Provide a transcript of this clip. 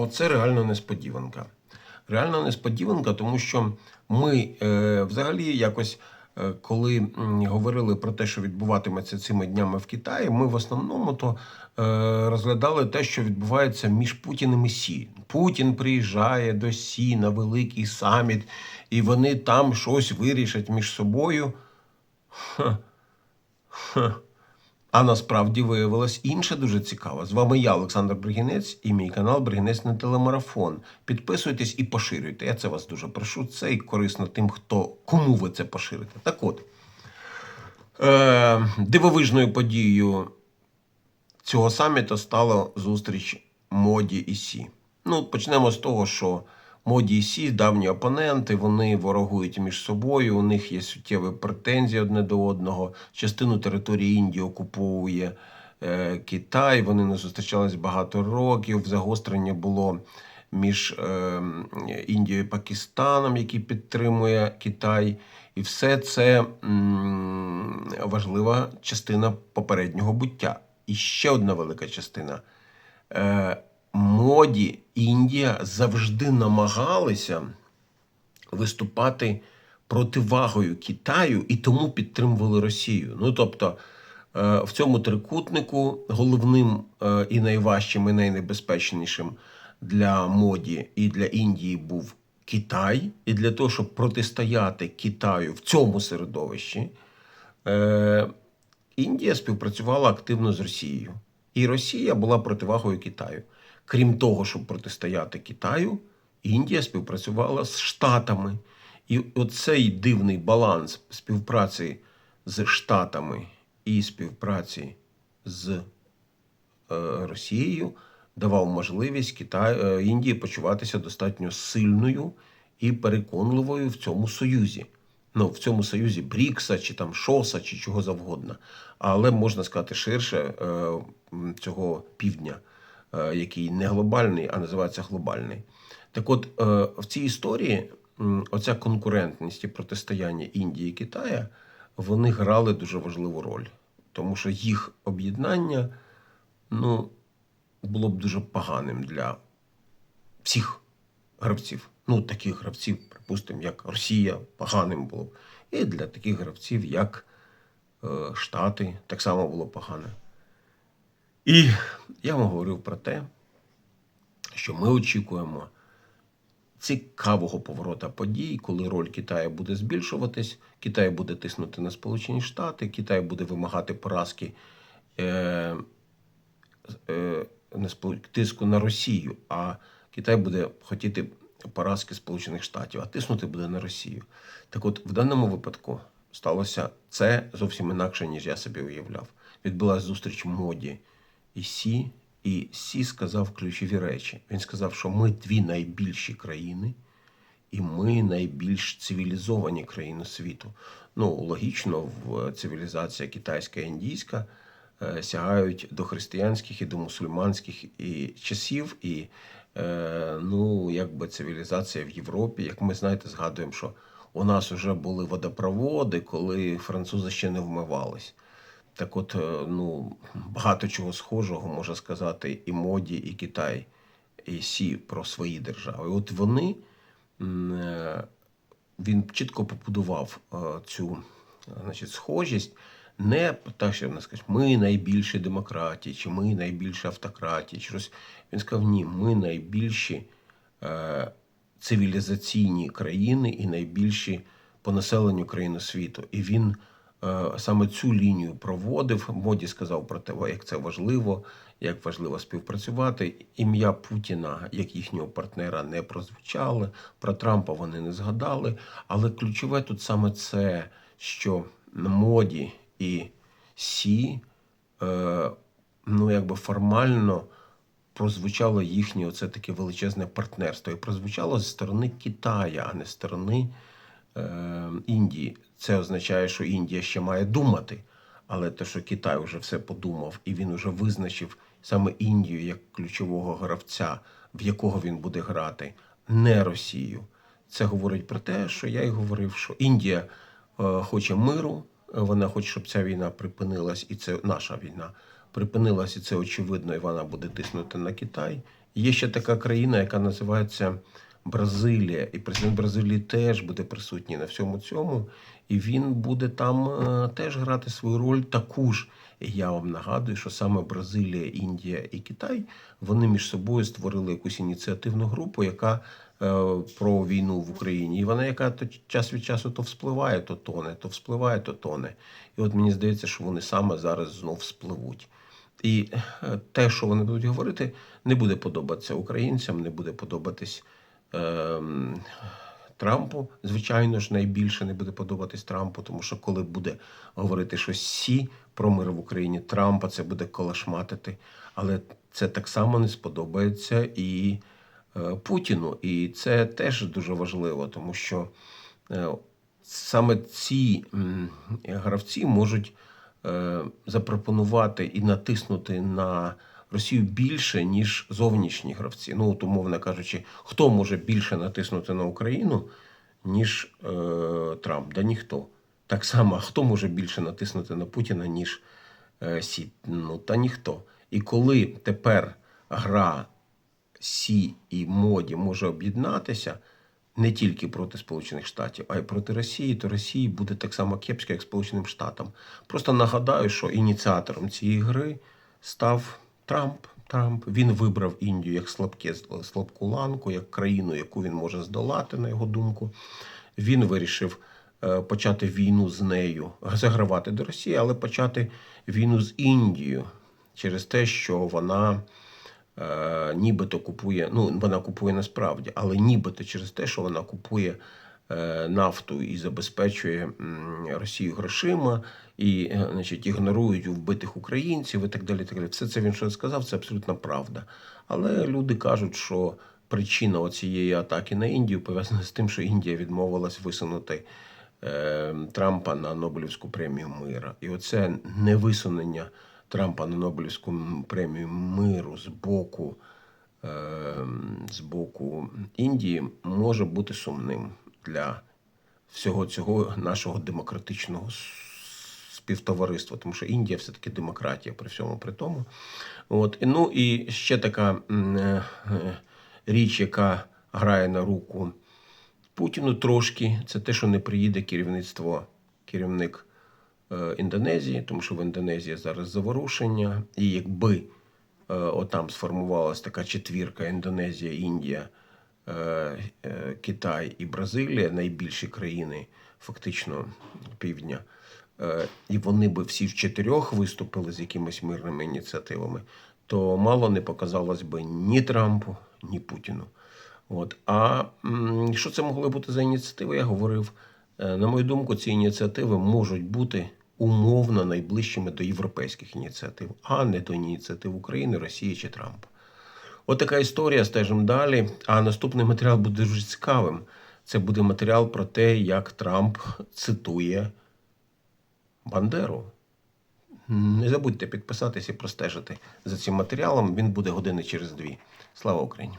Оце реально несподіванка. Реально несподіванка, тому що ми е, взагалі якось, е, коли говорили про те, що відбуватиметься цими днями в Китаї, ми в основному то е, розглядали те, що відбувається між Путіним і Сі. Путін приїжджає до Сі на великий саміт, і вони там щось вирішать між собою. Ха. Ха. А насправді виявилось інше дуже цікаво. З вами я, Олександр Бригінець, і мій канал Бригінець на телемарафон. Підписуйтесь і поширюйте. Я це вас дуже прошу. Це і корисно тим, хто кому ви це поширите. Так от, е, дивовижною подією цього саміту стала зустріч Моді і Сі. Ну, почнемо з того, що Моді Сі давні опоненти, вони ворогують між собою, у них є суттєві претензії одне до одного. Частину території Індії окуповує е, Китай. Вони не зустрічались багато років. Загострення було між е, Індією і Пакистаном, який підтримує Китай. І все це м, важлива частина попереднього буття. І ще одна велика частина. Е, моді Індія завжди намагалися виступати противагою Китаю і тому підтримували Росію. Ну тобто е, в цьому трикутнику головним е, і найважчим, і найнебезпечнішим для моді і для Індії був Китай. І для того, щоб протистояти Китаю в цьому середовищі, е, Індія співпрацювала активно з Росією. І Росія була противагою Китаю. Крім того, щоб протистояти Китаю, Індія співпрацювала з Штатами. І оцей дивний баланс співпраці з Штатами і співпраці з е, Росією давав можливість Китай, е, Індії почуватися достатньо сильною і переконливою в цьому союзі. Ну, в цьому союзі Брікса, чи там Шоса, чи чого завгодно. Але можна сказати ширше е, цього півдня, який не глобальний, а називається глобальний. Так от, е, в цій історії оця конкурентність і протистояння Індії і Китая вони грали дуже важливу роль, тому що їх об'єднання ну, було б дуже поганим для всіх гравців. Ну, таких гравців, припустимо, як Росія, поганим було б. І для таких гравців, як е, Штати, так само було погане. І я вам говорив про те, що ми очікуємо цікавого поворота подій, коли роль Китаю буде збільшуватись, Китай буде тиснути на Сполучені Штати, Китай буде вимагати поразки е, е, тиску на Росію, а Китай буде хотіти поразки Сполучених Штатів, а тиснути буде на Росію. Так от, в даному випадку сталося це зовсім інакше, ніж я собі уявляв. Відбулася зустріч моді і Сі, і Сі сказав ключові речі. Він сказав, що ми дві найбільші країни, і ми найбільш цивілізовані країни світу. Ну, логічно, в цивілізація китайська і індійська е, сягають до християнських і до мусульманських і часів, і е, ну, якби цивілізація в Європі, як ми знаєте, згадуємо, що у нас вже були водопроводи, коли французи ще не вмивались. Так от, е, ну, багато чого схожого може сказати і моді, і Китай, і Сі про свої держави. От вони е, він чітко побудував е, цю значить, схожість. Не так, що вона скаже, ми найбільші демократії, чи ми найбільші автократії, чи щось. Він сказав, ні, ми найбільші цивілізаційні країни і найбільші по населенню країни світу. І він саме цю лінію проводив. Моді сказав про те, як це важливо, як важливо співпрацювати. Ім'я Путіна, як їхнього партнера, не прозвучало. Про Трампа вони не згадали. Але ключове тут саме це, що моді і Сі, е, ну якби формально прозвучало їхнє оце таке величезне партнерство. І прозвучало зі сторони Китая, а не сторони е, Індії. Це означає, що Індія ще має думати. Але те, що Китай вже все подумав, і він вже визначив саме Індію як ключового гравця, в якого він буде грати, не Росію. Це говорить про те, що я й говорив, що Індія е, хоче миру, е, вона хоче, щоб ця війна припинилась, і це наша війна припинилась, і це очевидно, і вона буде тиснути на Китай. Є ще така країна, яка називається Бразилія. І президент Бразилії теж буде присутній на всьому цьому. І він буде там е, теж грати свою роль таку ж. І я вам нагадую, що саме Бразилія, Індія і Китай вони між собою створили якусь ініціативну групу, яка е, про війну в Україні. І вона, яка то час від часу то вспливає, то тоне, то вспливає, то тоне. І от мені здається, що вони саме зараз знов вспливуть. І е, те, що вони будуть говорити, не буде подобатися українцям, не буде подобатись Трампу. Звичайно ж, найбільше не буде подобатись Трампу, тому що коли буде говорити щось сі про мир в Україні, Трампа це буде колашматити. Але це так само не сподобається і е, Путіну. І це теж дуже важливо, тому що е, саме ці гравці можуть е, запропонувати і натиснути на Росію більше, ніж зовнішні гравці. Ну, от, умовно кажучи, хто може більше натиснути на Україну, ніж е, Трамп? Да ніхто. Так само, хто може більше натиснути на Путіна, ніж е, Сі? Ну, та ніхто. І коли тепер гра Сі і Моді може об'єднатися не тільки проти Сполучених Штатів, а й проти Росії, то Росії буде так само кепсько, як Сполученим Штатам. Просто нагадаю, що ініціатором цієї гри став Трамп. Трамп він вибрав Індію як слабке слабку ланку, як країну, яку він може здолати, на його думку. Він вирішив е, почати війну з нею, загравати до Росії, але почати війну з Індією через те, що вона е, нібито купує, ну вона купує насправді, але нібито через те, що вона купує нафту і забезпечує Росію грошима, і е, значить, ігнорують вбитих українців і так далі. Так далі. Все це він що сказав, це абсолютно правда. Але люди кажуть, що причина цієї атаки на Індію пов'язана з тим, що Індія відмовилась висунути е, Трампа на Нобелівську премію мира. І оце невисунення Трампа на Нобелівську премію миру з боку, е, з боку Індії може бути сумним для всього цього нашого демократичного співтовариства, тому що Індія все-таки демократія при всьому при тому. От. Ну і ще така е, е, річ, яка грає на руку Путіну трошки, це те, що не приїде керівництво, керівник е, Індонезії, тому що в Індонезії зараз заворушення. І якби отам сформувалася така четвірка Індонезія, Індія, Китай і Бразилія, найбільші країни фактично півдня, е, і вони би всі в чотирьох виступили з якимись мирними ініціативами, то мало не показалось би ні Трампу, ні Путіну. От. А що це могли бути за ініціативи, я говорив. Е, На мою думку, ці ініціативи можуть бути умовно найближчими до європейських ініціатив, а не до ініціатив України, Росії чи Трампа. От така історія, стежимо далі. А наступний матеріал буде дуже цікавим. Це буде матеріал про те, як Трамп цитує Бандеру. Не забудьте підписатися і простежити за цим матеріалом. Він буде години через дві. Слава Україні!